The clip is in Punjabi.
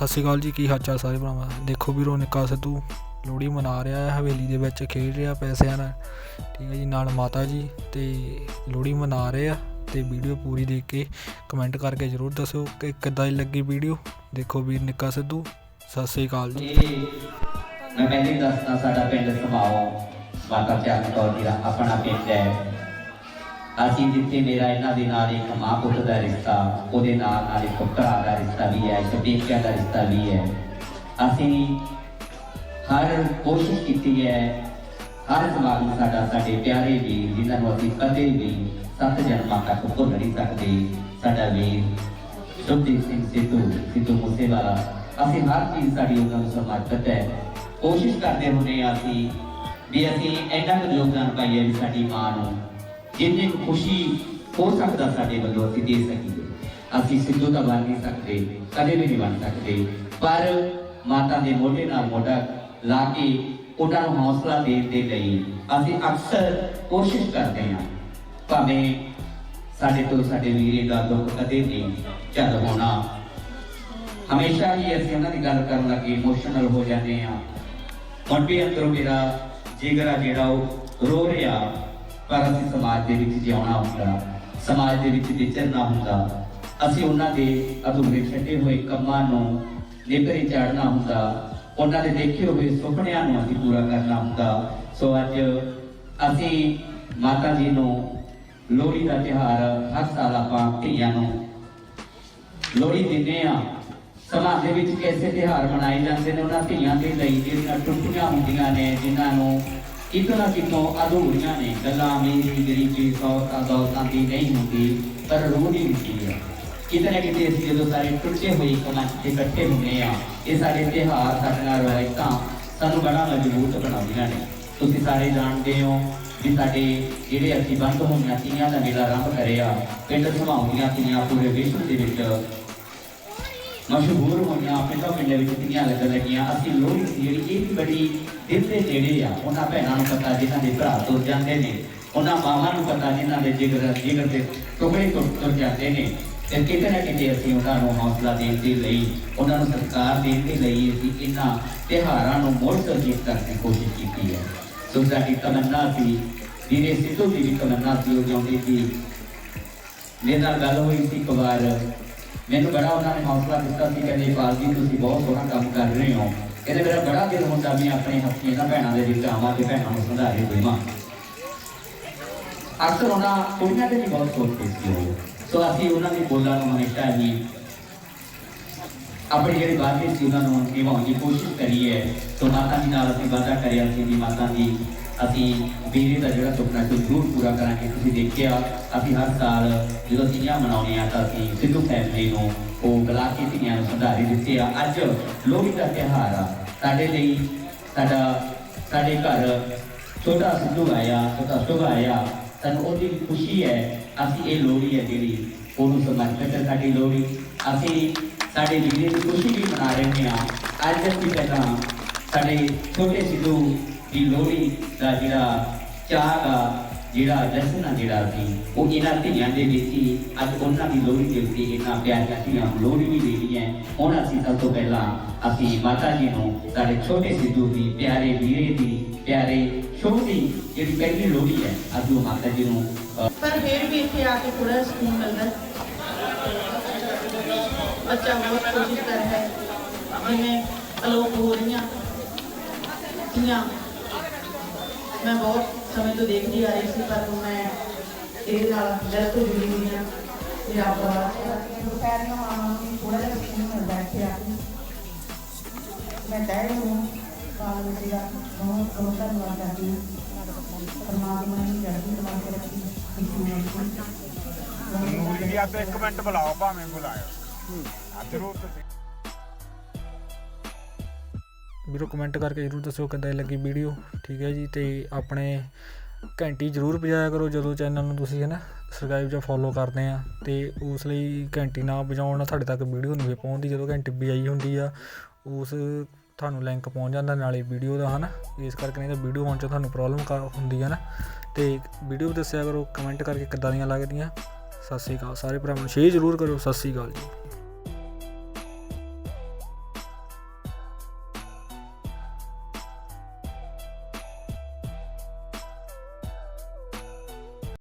ਸਤਿ ਸ਼੍ਰੀ ਅਕਾਲ ਜੀ, ਕੀ ਹਾਲ ਚਾਲ ਸਾਰੇ ਭਰਾਵਾਂ? ਦੇਖੋ ਵੀਰੋ, ਨਿੱਕਾ ਸਿੱਧੂ, ਲੋਹੜੀ ਮਨਾ ਰਿਹਾ ਹੈ, ਹਵੇਲੀ ਦੇ ਵਿੱਚ ਖੇਡ ਰਿਹਾ, ਪੈਸਿਆਂ ਨਾਲ। ਠੀਕ ਹੈ ਜੀ, ਨਾਲ ਮਾਤਾ ਜੀ ਤੇ ਲੋਹੜੀ ਮਨਾ ਰਹੇ ਆ ਤੇ ਵੀਡੀਓ ਪੂਰੀ ਦੇਖ ਕੇ ਕਮੈਂਟ ਕਰਕੇ ਜਰੂਰ ਦੱਸਿਓ ਕਿ ਕਿੱਦਾਂ ਦੀ ਲੱਗੀ ਵੀਡੀਓ। ਦੇਖੋ ਵੀਰ ਨਿੱਕਾ ਸਿੱਧੂ, ਸਤਿ ਸ਼੍ਰੀ ਅਕਾਲ ਜੀ। ਮੈਂ ਪਹਿਲੇ ਦੱਸਦਾ, ਸਾਡਾ ਪਿੰਡ ਸਮਾਓ ਮਾਤਾ ਚਰਨ ਕੌਰ ਜੀ ਆਪਣਾ ਪਿੰਡ ਹੈ। ਅਸੀਂ ਜਿੱਥੇ ਮੇਰਾ ਇਹਨਾਂ ਦੇ ਨਾਲ ਇੱਕ ਮਾਂ ਪੁੱਤ ਦਾ ਰਿਸ਼ਤਾ, ਉਹਦੇ ਨਾਲ ਨਾਲ ਇੱਕ ਭਰਾ ਦਾ ਰਿਸ਼ਤਾ ਵੀ ਹੈ, ਇੱਕ ਪੇਕਿਆਂ ਦਾ ਰਿਸ਼ਤਾ ਵੀ ਹੈ। ਅਸੀਂ ਹਰ ਕੋਸ਼ਿਸ਼ ਕੀਤੀ ਹੈ, ਹਰ ਸਮਾਜ ਨੂੰ ਸਾਡਾ, ਸਾਡੇ ਪਿਆਰੇ ਵੀਰ ਜਿਨ੍ਹਾਂ ਨੂੰ ਅਸੀਂ ਕਦੇ ਵੀ ਸੱਤ ਜਨਮਾਂ ਤੱਕ ਭੁੱਲ ਨਹੀਂ ਸਕਦੇ, ਸਾਡਾ ਵੀਰ ਸੁਖਦੀਪ ਸਿੰਘ ਸਿੱਧੂ ਸਿੱਧੂ ਮੂਸੇਵਾਲਾ, ਅਸੀਂ ਹਰ ਚੀਜ਼ ਸਾਡੀ ਉਹਨਾਂ ਨੂੰ ਸਮਰਪਿਤ ਹੈ। ਕੋਸ਼ਿਸ਼ ਕਰਦੇ ਹੁੰਦੇ ਹਾਂ ਅਸੀਂ ਵੀ ਅਸੀਂ ਇੰਨਾ ਕੁ ਯੋਗਦਾਨ ਪਾਈਏ ਵੀ ਸਾਡੀ ਮਾਂ ਨੂੰ ਜਿੰਨੀ ਕੁ ਖੁਸ਼ੀ ਹੋ ਸਕਦਾ ਸਾਡੇ ਵੱਲੋਂ ਅਸੀਂ ਦੇ ਸਕੀਏ ਅਸੀਂ ਸਿੱਧੂ ਤਾਂ ਬਣ ਨਹੀਂ ਸਕਦੇ ਕਦੇ ਵੀ ਨਹੀਂ ਬਣ ਸਕਦੇ ਪਰ ਮਾਤਾ ਦੇ ਮੋਢੇ ਨਾਲ ਮੋਢਾ ਲਾ ਕੇ ਉਹਨਾਂ ਨੂੰ ਹੌਸਲਾ ਦੇਣ ਦੇ ਲਈ ਅਸੀਂ ਅਕਸਰ ਕੋਸ਼ਿਸ਼ ਕਰਦੇ ਹਾਂ ਭਾਵੇਂ ਸਾਡੇ ਤੋਂ ਸਾਡੇ ਵੀਰੇ ਦਾ ਦੁੱਖ ਕਦੇ ਨਹੀਂ ਚੱਲ ਹੋਣਾ ਹਮੇਸ਼ਾ ਹੀ ਅਸੀਂ ਉਹਨਾਂ ਦੀ ਗੱਲ ਕਰਨ ਲੱਗੇ ਇਮੋਸ਼ਨਲ ਹੋ ਜਾਂਦੇ ਆ ਹੁਣ ਵੀ ਅੰਦਰੋਂ ਮੇਰਾ ਜਿਗਰਾ ਜਿਹੜਾ ਉਹ ਰੋ ਰਿਹਾ ਪਰ ਅਸੀਂ ਸਮਾਜ ਦੇ ਵਿੱਚ ਜਿਉਣਾ ਹੁੰਦਾ, ਸਮਾਜ ਦੇ ਵਿੱਚ ਵਿਚਰਨਾ ਹੁੰਦਾ, ਅਸੀਂ ਉਹਨਾਂ ਦੇ ਅਧੂਰੇ ਛੱਡੇ ਹੋਏ ਕੰਮਾਂ ਨੂੰ ਨਿਭਰੇ ਚਾੜਨਾ ਹੁੰਦਾ, ਉਹਨਾਂ ਦੇ ਦੇਖੇ ਹੋਏ ਸੁਪਨਿਆਂ ਨੂੰ ਅਸੀਂ ਪੂਰਾ ਕਰਨਾ ਹੁੰਦਾ। ਸੋ ਅੱਜ ਅਸੀਂ ਮਾਤਾ ਜੀ ਨੂੰ ਲੋਹੜੀ ਦਾ ਤਿਉਹਾਰ ਹਰ ਸਾਲ ਆਪਾਂ ਧੀਆਂ ਨੂੰ ਲੋਹੜੀ ਦਿੰਦੇ ਆ ਸਮਾਜ ਦੇ ਵਿੱਚ ਐਸੇ ਤਿਉਹਾਰ ਮਨਾਏ ਜਾਂਦੇ ਨੇ, ਉਹਨਾਂ ਧੀਆਂ ਦੇ ਲਈ ਜਿਹੜੀਆਂ ਟੁੱਟੀਆਂ ਹੁੰਦੀਆਂ ਨੇ, ਜਿਨ੍ਹਾਂ ਨੂੰ ਇੱਕ ਨਾ ਕਿਤੋਂ ਅਧੂਰੀਆਂ ਨੇ, ਗੱਲਾਂ ਮੇਰੀ ਗਰੀਬੀ ਸੌਤਾ ਦੌਲਤਾਂ ਦੀ ਨਹੀਂ ਹੁੰਦੀ, ਪਰ ਰੂਹ ਦੀ ਹੁੰਦੀ ਹੈ ਕਿਤੇ ਨਾ ਕਿਤੇ ਅਸੀਂ ਜਦੋਂ ਸਾਰੇ ਟੁੱਟੇ ਹੋਏ ਕਮਾਂ ਤੇ ਇਕੱਠੇ ਹੁੰਦੇ ਆ, ਇਹ ਸਾਡੇ ਤਿਉਹਾਰ ਸਾਡੇ ਨਾਲ ਰਵਾਇਤਾਂ ਸਾਨੂੰ ਬੜਾ ਮਜ਼ਬੂਤ ਬਣਾਉਂਦੀਆਂ ਨੇ। ਤੁਸੀਂ ਸਾਰੇ ਜਾਣਦੇ ਹੋ ਵੀ ਸਾਡੇ ਜਿਹੜੇ ਅਸੀਂ ਬੰਦ ਹੋਈਆਂ ਤੀਆਂ ਦਾ ਮੇਲਾ ਆਰੰਭ ਕਰਿਆ, ਪਿੰਡ ਸਮਾਉਂਦੀਆਂ ਤੀਆਂ ਪੂਰੇ ਵਿਸ਼ਵ ਦੇ ਵਿੱਚ ਮਸ਼ਹੂਰ ਹੋਈਆਂ ਪਿੰਡਾਂ ਪਿੰਡਾਂ ਵਿੱਚ ਕਿੰਨੀਆਂ ਲੱਗਣ ਲੱਗੀਆਂ। ਅਸੀਂ ਲੋਹੜੀ ਜਿਹੜੀ ਇਹ ਵੀ ਬੜੀ ਦਿਲ ਦੇ ਨੇੜੇ ਆ, ਉਹਨਾਂ ਭੈਣਾਂ ਨੂੰ ਪਤਾ ਜਿਨ੍ਹਾਂ ਦੇ ਭਰਾ ਤੁਰ ਜਾਂਦੇ ਨੇ। ਉਹਨਾਂ ਮਾਵਾਂ ਨੂੰ ਪਤਾ ਜਿਨ੍ਹਾਂ ਦੇ ਜਿਗਰ ਜਿਗਰ ਦੇ ਟੁਕੜੇ ਤੁਰ ਜਾਂਦੇ ਨੇ। ਤੇ ਕਿਤੇ ਨਾ ਕਿਤੇ ਅਸੀਂ ਉਹਨਾਂ ਨੂੰ ਹੌਸਲਾ ਦੇਣ ਦੇ ਲਈ, ਉਹਨਾਂ ਨੂੰ ਸਤਿਕਾਰ ਦੇਣ ਦੇ ਲਈ ਅਸੀਂ ਇਹਨਾਂ ਤਿਉਹਾਰਾਂ ਨੂੰ ਮੁੜ ਸਰਜੀਤ ਕਰਨ ਦੀ ਕੋਸ਼ਿਸ਼ ਕੀਤੀ ਹੈ। ਸੋ ਸਾਡੀ ਤਮੰਨਾ ਸੀ, ਵੀਰੇ ਸਿੱਧੂ ਦੀ ਵੀ ਤਮੰਨਾ ਸੀ, ਉਹ ਚਾਹੁੰਦੇ ਸੀ। ਮੇਰੇ ਨਾਲ ਗੱਲ ਹੋਈ ਸੀ ਇੱਕ ਵਾਰ। ਮੈਨੂੰ ਬੜਾ ਉਹਨਾਂ ਨੇ ਹੌਸਲਾ ਦਿੱਤਾ ਸੀ ਕਹਿੰਦੇ ਪਾਲ ਜੀ ਤੁਸੀਂ ਬਹੁਤ ਸੋਹਣਾ ਕੰਮ ਕਰ ਰਹੇ ਹੋ। ਕਹਿੰਦੇ ਮੇਰਾ ਬੜਾ ਦਿਲ ਹੁੰਦਾ ਵੀ ਆਪਣੇ ਹੱਥੀਂ ਇਹਨਾਂ ਭੈਣਾਂ ਦੇ ਵਿੱਚ ਆਵਾਂ ਤੇ ਭੈਣਾਂ ਨੂੰ ਸੰਧਾਰੇ ਦੇਵਾਂ ਅਕਸਰ ਉਹਨਾਂ ਕੁੜੀਆਂ ਦੇ ਵੀ ਬਹੁਤ ਸੋਚਦੇ ਸੀ ਸੋ ਅਸੀਂ ਉਹਨਾਂ ਦੀ ਬੋਲਾਂ ਨੂੰ ਹਮੇਸ਼ਾ ਹੀ ਆਪਣੀ ਜਿਹੜੀ ਬਾਤ ਸੀ ਉਹਨਾਂ ਨੂੰ ਨਿਭਾਉਣ ਦੀ ਕੋਸ਼ਿਸ਼ ਕਰੀ ਹੈ ਸੋ ਮਾਤਾ ਜੀ ਨਾਲ ਅਸੀਂ ਵਾਅਦਾ ਕਰਿਆ ਸੀ ਵੀ ਮਾਤਾ ਜੀ ਅਸੀਂ ਵੀਰੇ ਦਾ ਜਿਹੜਾ ਸੁਪਨਾ ਸੀ ਜ਼ਰੂਰ ਪੂਰਾ ਕਰਾਂਗੇ। ਤੁਸੀਂ ਦੇਖਿਆ, ਅਸੀਂ ਹਰ ਸਾਲ ਜਦੋਂ ਤੀਆਂ ਮਨਾਉਂਦੇ ਆ ਤਾਂ ਅਸੀਂ ਸਿੱਧੂ ਫੈਮਿਲੀ ਨੂੰ ਉਹ ਬੁਲਾ ਕੇ ਤੀਆਂ ਨੂੰ ਸੰਧਾਰੇ ਦਿੱਤੇ ਆ। ਅੱਜ ਲੋਹੜੀ ਦਾ ਤਿਉਹਾਰ ਆ। ਸਾਡੇ ਲਈ ਸਾਡਾ, ਸਾਡੇ ਘਰ ਛੋਟਾ ਸਿੱਧੂ ਆਇਆ, ਛੋਟਾ ਸ਼ੁਭ ਆਇਆ। ਸਾਨੂੰ ਉਹਦੀ ਖੁਸ਼ੀ ਹੈ, ਅਸੀਂ ਇਹ ਲੋਹੜੀ ਹੈ ਜਿਹੜੀ ਉਹਨੂੰ ਸਮਰਪਿਤ ਹੈ ਸਾਡੀ ਲੋਹੜੀ। ਅਸੀਂ ਸਾਡੇ ਵੀਰੇ ਦੀ ਖੁਸ਼ੀ ਵੀ ਮਨਾ ਰਹੇ ਹਾਂ। ਅੱਜ ਅਸੀਂ ਪਹਿਲਾਂ ਸਾਡੇ ਛੋਟੇ ਸਿੱਧੂ ਦੀ ਲੋਹੜੀ ਦਾ ਜਿਹੜਾ ਚਾਹ ਦਾ ਜਿਹੜਾ ਜਸ਼ਨ ਆ ਜਿਹੜਾ ਸੀ ਉਹ ਇਹਨਾਂ ਧੀਆਂ ਦੇ ਵਿੱਚ ਹੀ ਅੱਜ ਉਹਨਾਂ ਦੀ ਲੋਹੜੀ ਦੇ ਉੱਤੇ ਇਹਨਾਂ ਪਿਆਰੀਆਂ ਧੀਆਂ ਲੋਹੜੀ ਵੀ ਦੇਣੀ ਹੈ। ਹੁਣ ਅਸੀਂ ਸਭ ਤੋਂ ਪਹਿਲਾਂ ਅਸੀਂ ਮਾਤਾ ਜੀ ਨੂੰ ਸਾਡੇ ਛੋਟੇ ਸਿੱਧੂ ਦੀ ਪਿਆਰੇ ਵੀਰੇ ਦੀ ਪਿਆਰੇ ਸ਼ੁਭ ਦੀ ਜਿਹੜੀ ਪਹਿਲੀ ਲੋਹੜੀ ਹੈ ਅੱਜ ਉਹ ਮਾਤਾ ਜੀ ਨੂੰ ਅ, ਪਰ ਫਿਰ ਵੀ ਇੱਥੇ ਆ ਕੇ ਥੋੜਾ ਸਕੂਨ ਮਿਲਦਾ ਬੱਚਾ ਬਹੁਤ ਕੋਸ਼ਿਸ਼ ਕਰ ਰਿਹਾ ਹੈ ਜਿਵੇਂ ਅਲੋਪ ਹੋ ਰਹੀਆਂ। ਧੀਆਂ ਮੈਂ ਬਹੁਤ ਸਮੇਂ ਤੋਂ ਦੇਖਦੀ ਆ ਰਹੀ ਸੀ ਪਰ ਹੁਣ ਮੈਂ ਇਹਦੇ ਨਾਲ ਦਿਲ ਤੋਂ ਜੁੜੀ ਹੋਈ ਹਾਂ। ਮੇਰਾ ਆਪਣਾ ਦੁਪਹਿਰੀਆਂ ਮਾਵਾਂ ਨੂੰ ਥੋੜਾ ਜਿਹਾ ਸਕੂਨ ਮਿਲਦਾ ਹੈ ਆ ਕੇ। ਮੈਂ ਕਹਿ ਰਹੀ ਹਾਂ ਕਾਲ ਵਿੱਚ ਦਾ ਬਹੁਤ ਬਹੁਤ ਧੰਨਵਾਦ ਕਰਦੀ ਹਾਂ। ਪਰਮਾਤਮਾ ਨੇ ਚੜ੍ਹਦੀ ਕਲਾ ਕੇ ਰੱਖੀ। ਇਸ ਨੂੰ ਮੂਲੀ ਆ ਤੇ ਇੱਕ ਮਿੰਟ ਬੁਲਾਓ ਭਾਵੇਂ ਬੁਲਾਇਓ। ਆ ਜ਼ਰੂਰ ਤੁਸੀਂ। ਵੀਰੋ ਕਮੈਂਟ ਕਰਕੇ ਜਰੂਰ ਦੱਸਿਓ ਕਿੱਦਾਂ ਦੀ ਲੱਗੀ ਵੀਡੀਓ, ਠੀਕ ਹੈ ਜੀ, ਤੇ ਆਪਣੇ ਘੰਟੀ ਜਰੂਰ ਵਜਾਇਆ ਕਰੋ ਜਦੋਂ ਚੈਨਲ ਨੂੰ ਤੁਸੀਂ ਹੈ ਨਾ ਸਬਸਕ੍ਰਾਈਬ ਜਾਂ ਫੋਲੋ ਕਰਦੇ ਆ, ਤੇ ਉਸ ਲਈ ਘੰਟੀ ਨਾ ਵਜਾਉਣ ਨਾਲ ਤੁਹਾਡੇ ਤੱਕ ਵੀਡੀਓ ਨਹੀਂ ਪਹੁੰਚਦੀ, ਜਦੋਂ ਘੰਟੀ ਵਜਾਈ ਹੁੰਦੀ ਆ, ਉਸ ਤੁਹਾਨੂੰ ਲਿੰਕ ਪਹੁੰਚ ਜਾਂਦਾ ਨਾਲੇ ਵੀਡੀਓ ਦਾ, ਹਨਾ, ਇਸ ਕਰਕੇ ਨਹੀਂ ਤਾਂ ਵੀਡੀਓ ਆਉਣ 'ਚ ਤੁਹਾਨੂੰ ਪ੍ਰੋਬਲਮ ਹੁੰਦੀ ਹੈ ਨਾ ਤੇ ਵੀਡੀਓ ਦੱਸਿਆ ਕਰੋ, ਕਮੈਂਟ ਕਰਕੇ ਕਿੱਦਾਂ ਦੀਆਂ ਲੱਗਦੀਆਂ, ਸਤਿ ਸ਼੍ਰੀ ਅਕਾਲ, ਸਾਰੇ ਭਰਾਵਾਂ ਨੂੰ ਸ਼ੇਅਰ ਜਰੂਰ ਕਰੋ ਸਤਿ ਸ਼੍ਰੀ ਅਕਾਲ ਜੀ।